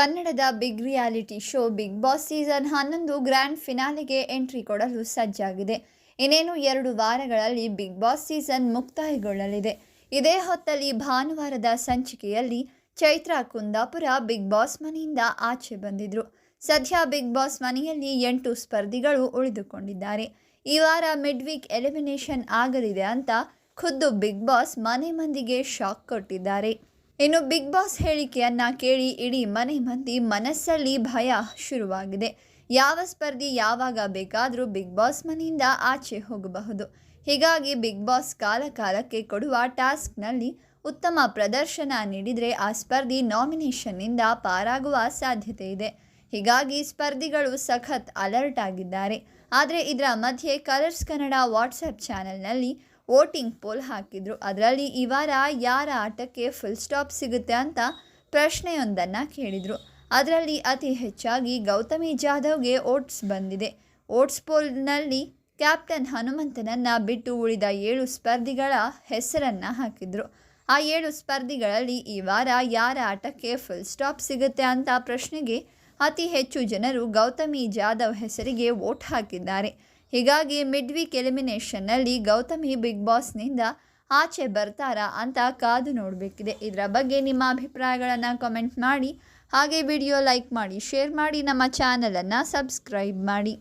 ಕನ್ನಡದ big reality show big boss season ಹನ್ನೊಂದು grand ಫಿನಾಲೆಗೆ ಎಂಟ್ರಿ ಕೊಡಲು ಸಜ್ಜಾಗಿದೆ. ಇನ್ನೇನು ಎರಡು ವಾರಗಳಲ್ಲಿ ಬಿಗ್ ಬಾಸ್ ಸೀಸನ್ ಮುಕ್ತಾಯಗೊಳ್ಳಲಿದೆ. ಇದೇ ಹೊತ್ತಲ್ಲಿ ಭಾನುವಾರದ ಸಂಚಿಕೆಯಲ್ಲಿ ಚೈತ್ರಾ ಕುಂದಾಪುರ ಬಿಗ್ ಬಾಸ್ ಮನೆಯಿಂದ ಆಚೆ ಬಂದಿದ್ರು. ಸದ್ಯ ಬಿಗ್ ಬಾಸ್ ಮನೆಯಲ್ಲಿ ಎಂಟು ಸ್ಪರ್ಧಿಗಳು ಉಳಿದುಕೊಂಡಿದ್ದಾರೆ. ಈ ವಾರ ಮಿಡ್ ವೀಕ್ ಎಲಿಮಿನೇಷನ್ ಆಗಲಿದೆ ಅಂತ ಖುದ್ದು ಬಿಗ್ ಬಾಸ್ ಮನೆ ಮಂದಿಗೆ ಶಾಕ್ ಕೊಟ್ಟಿದ್ದಾರೆ. ಇನ್ನು ಬಿಗ್ ಬಾಸ್ ಹೇಳಿಕೆಯನ್ನ ಕೇಳಿ ಇಡೀ ಮನೆ ಮಂದಿ ಮನಸ್ಸಲ್ಲಿ ಭಯ ಶುರುವಾಗಿದೆ. ಯಾವ ಸ್ಪರ್ಧಿ ಯಾವಾಗ ಬೇಕಾದರೂ ಬಿಗ್ ಬಾಸ್ ಮನೆಯಿಂದ ಆಚೆ ಹೋಗಬಹುದು. ಹೀಗಾಗಿ ಬಿಗ್ ಬಾಸ್ ಕಾಲ ಕಾಲಕ್ಕೆ ಕೊಡುವ ಟಾಸ್ಕ್ನಲ್ಲಿ ಉತ್ತಮ ಪ್ರದರ್ಶನ ನೀಡಿದರೆ ಆ ಸ್ಪರ್ಧಿ ನಾಮಿನೇಷನ್ನಿಂದ ಪಾರಾಗುವ ಸಾಧ್ಯತೆ ಇದೆ. ಹೀಗಾಗಿ ಸ್ಪರ್ಧಿಗಳು ಸಖತ್ ಅಲರ್ಟ್ ಆಗಿದ್ದಾರೆ. ಆದರೆ ಇದರ ಮಧ್ಯೆ ಕಲರ್ಸ್ ಕನ್ನಡ ವಾಟ್ಸಪ್ ಚಾನೆಲ್ನಲ್ಲಿ ವೋಟಿಂಗ್ ಪೋಲ್ ಹಾಕಿದರು. ಅದರಲ್ಲಿ ಈ ವಾರ ಯಾರ ಆಟಕ್ಕೆ ಫುಲ್ ಸ್ಟಾಪ್ ಸಿಗುತ್ತೆ ಅಂತ ಪ್ರಶ್ನೆಯೊಂದನ್ನು ಕೇಳಿದರು. ಅದರಲ್ಲಿ ಅತಿ ಹೆಚ್ಚಾಗಿ ಗೌತಮಿ ಜಾಧವ್ಗೆ ಓಟ್ಸ್ ಬಂದಿದೆ. ಓಟ್ಸ್ ಪೋಲ್ನಲ್ಲಿ ಕ್ಯಾಪ್ಟನ್ ಹನುಮಂತನನ್ನು ಬಿಟ್ಟು ಉಳಿದ ಏಳು ಸ್ಪರ್ಧಿಗಳ ಹೆಸರನ್ನು ಹಾಕಿದರು. ಆ ಏಳು ಸ್ಪರ್ಧಿಗಳಲ್ಲಿ ಈ ವಾರ ಯಾರ ಆಟಕ್ಕೆ ಫುಲ್ ಸ್ಟಾಪ್ ಸಿಗುತ್ತೆ ಅಂತ ಪ್ರಶ್ನೆಗೆ ಅತಿ ಹೆಚ್ಚು ಜನರು ಗೌತಮಿ ಜಾಧವ್ ಹೆಸರಿಗೆ ವೋಟ್ ಹಾಕಿದ್ದಾರೆ. ಹೀಗಾಗಿ ಮಿಡ್ ವೀಕ್ ಎಲಿಮಿನೇಷನ್ನಲ್ಲಿ ಗೌತಮಿ ಬಿಗ್ ಬಾಸ್ನಿಂದ ಆಚೆ ಬರ್ತಾರಾ ಅಂತ ಕಾದು ನೋಡಬೇಕಿದೆ. ಇದರ ಬಗ್ಗೆ ನಿಮ್ಮ ಅಭಿಪ್ರಾಯಗಳನ್ನು ಕಮೆಂಟ್ ಮಾಡಿ, ಹಾಗೆ ವಿಡಿಯೋ ಲೈಕ್ ಮಾಡಿ ಶೇರ್ ಮಾಡಿ, ನಮ್ಮ ಚಾನಲನ್ನು ಸಬ್ಸ್ಕ್ರೈಬ್ ಮಾಡಿ.